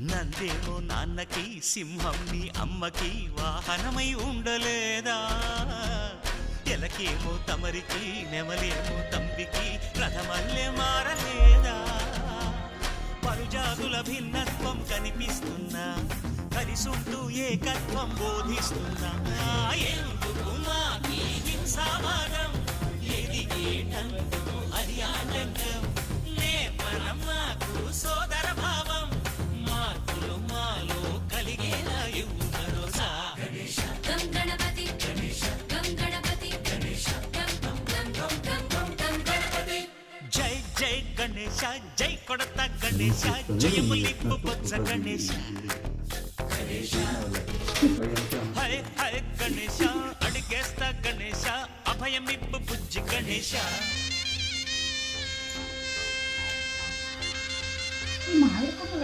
నందేమో నాన్నకి సింహం నీ అమ్మకి వాహనమై ఉండలేదా? ఎలకేమో తమరికి నెమలేమో తంబికి రథమల్లే మారలేదా? పరుజాతుల భిన్నత్వం కనిపిస్తున్నా కలిసుంటూ ఏకత్వం బోధిస్తున్నా ఎందుకు మాకి హింసావాదం ఎదిగేటందుకు జై గణేశ జై కొడత గణేశ జయములిప్పు బొత్స గణేశ హై హై గణేశ అడిగేస్తా గణేశ అభయమిప్పు బుజ్జి గణేశ మాయకొండ